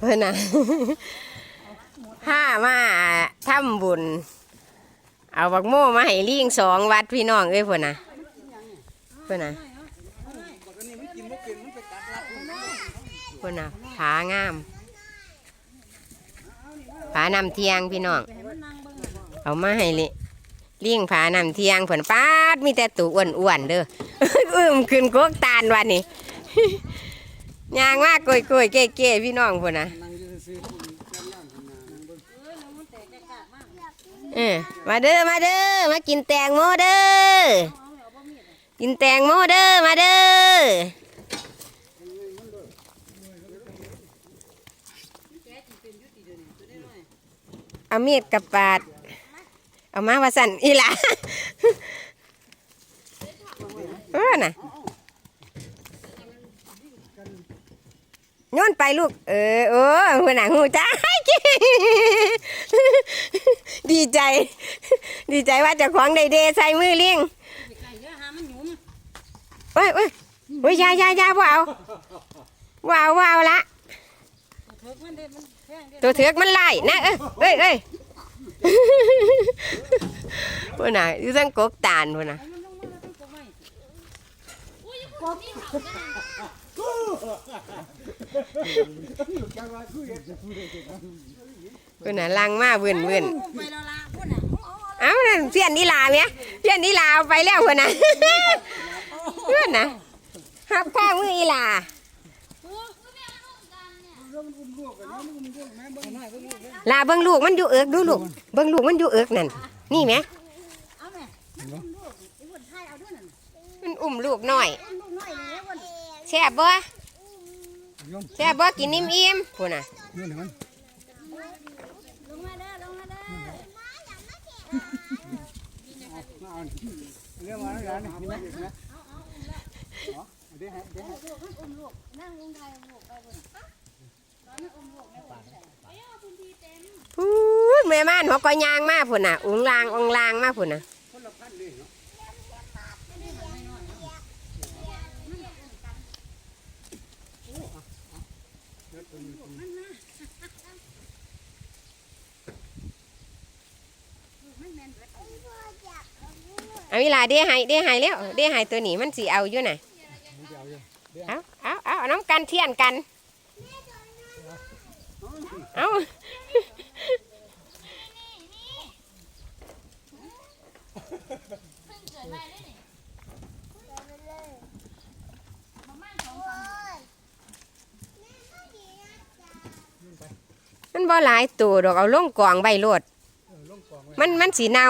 เพื่อนน่ะห้ามาทำบุญ เอาบักโม่มาให้ลิงสองวัดพี่น้องเอ้ยเพื่อนน่ะเพื่อนน่ะเพื่อนนะผางามผานำเทียงพี่น้อง เอามาให้ลิลิงผานำเทียงเพื่อนป้าดมีแต่ตูอ้วนๆเด้ออึมขึ้นโกกตาลวันนี้ ยางมากกวยกวยๆเก๋ๆพี่น้องพื่นน่ะเออมาเด้อมาเด้อมากินแตงโมเด้อกินแตงโมเด้อมาเด้อเอามีดกับปาด เอามาว่าสั่นอีหล่ะเออน่ะ โย้อนไปลูก เออโอ้หัวหนังหูจ้าดีใจ ดีใจว่าจะของได้เดใส่มือเลี้ยงเอ้ยเอ้ยเฮ้ยยายายาว้าวว้าวว้าวละตัวเถือกมันไล่นะเอ้ยเอ้ยเอ้ยพวกน่ะอยู่ทั้งกกตาลพวกน่ะ พวกน่ะลังมาเบื่นเบื่นไปแล้วล่ะพุ่นน่ะเอ้านั่นเพี้ยนนิลาเนี่ยเพี้ยนนิลาเอาไปแล้วคนน่ะเพื่อนน่ะหับข้างมืออีลาลาเบิ่งลูกมันอยู่เอิกดูลูกเบิ่งลูกมันอยู่เอิกนั่นนี่ไหมเอาแม่ลูกไอ้พุ่นไทยเอาด้วยนั่นมันอุ้มลูกหน่อยลูกน้อยเลยพุ่น แซ่บบ่แซ่บบ่กินนิ่มอิ่มพูน่ะลงมาเด้อลงมาเด้อเรื่องมาแล้วกันเห็นไหมเห็นไหมอุ้มลูกนั่งลงไทยลูกไปพุ่นพูดแม่ม่านหัวก็ยางมากพูน่ะอุ้งลางองลางมากพูน่ะ เอาเวลาเดี๋ยวให้เดี๋ยวให้แล้วเดี๋ยวให้ตัวนี้มันสิเอาอยู่น่ะเอาเอาเอาเอาน้ำกันเทียนกัน เอามัน บ่หลายตัวดอกเอาลงกองใบโลด มันมันสีเนา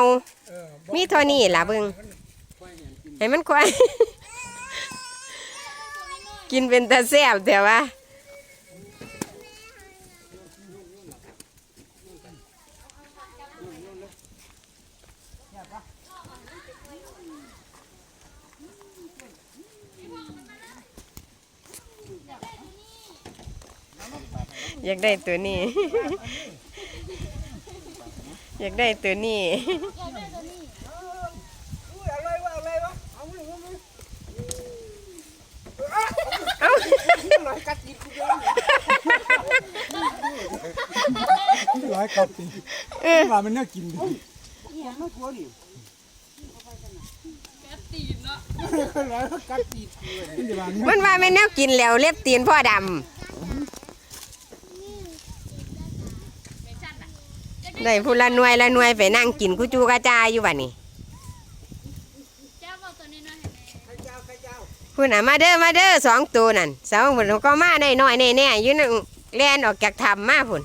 มีเท่านี้ล่ะเบิ่งให้มันควาย กินเป็นตาแซ่บแต่ว่า อยากได้ตัวนี้ อยากได้ตัวนี้อะไรวะอะไรวะเอาเลยเอาเลยเอ้าหลายกัดกินหลายกัดกินว่ามันน่ากินดิไม่กลัวดิกัดตีนเนาะหลายกัดตีนเลยว่ามันว่าแม่นแนวกินแล้วเล็บตีนพ่อดำ ได้พูละหน่วยละหน่วยไปนั่งกินกุจูกระจายอยู่บ้านี่พูดน่ะมาเด้อมาเด้อสองตัวนั่นสองคนก็มาได้น้อยแน่ๆอยู่นั่นแลนออกจากถ้ำมาพุ่น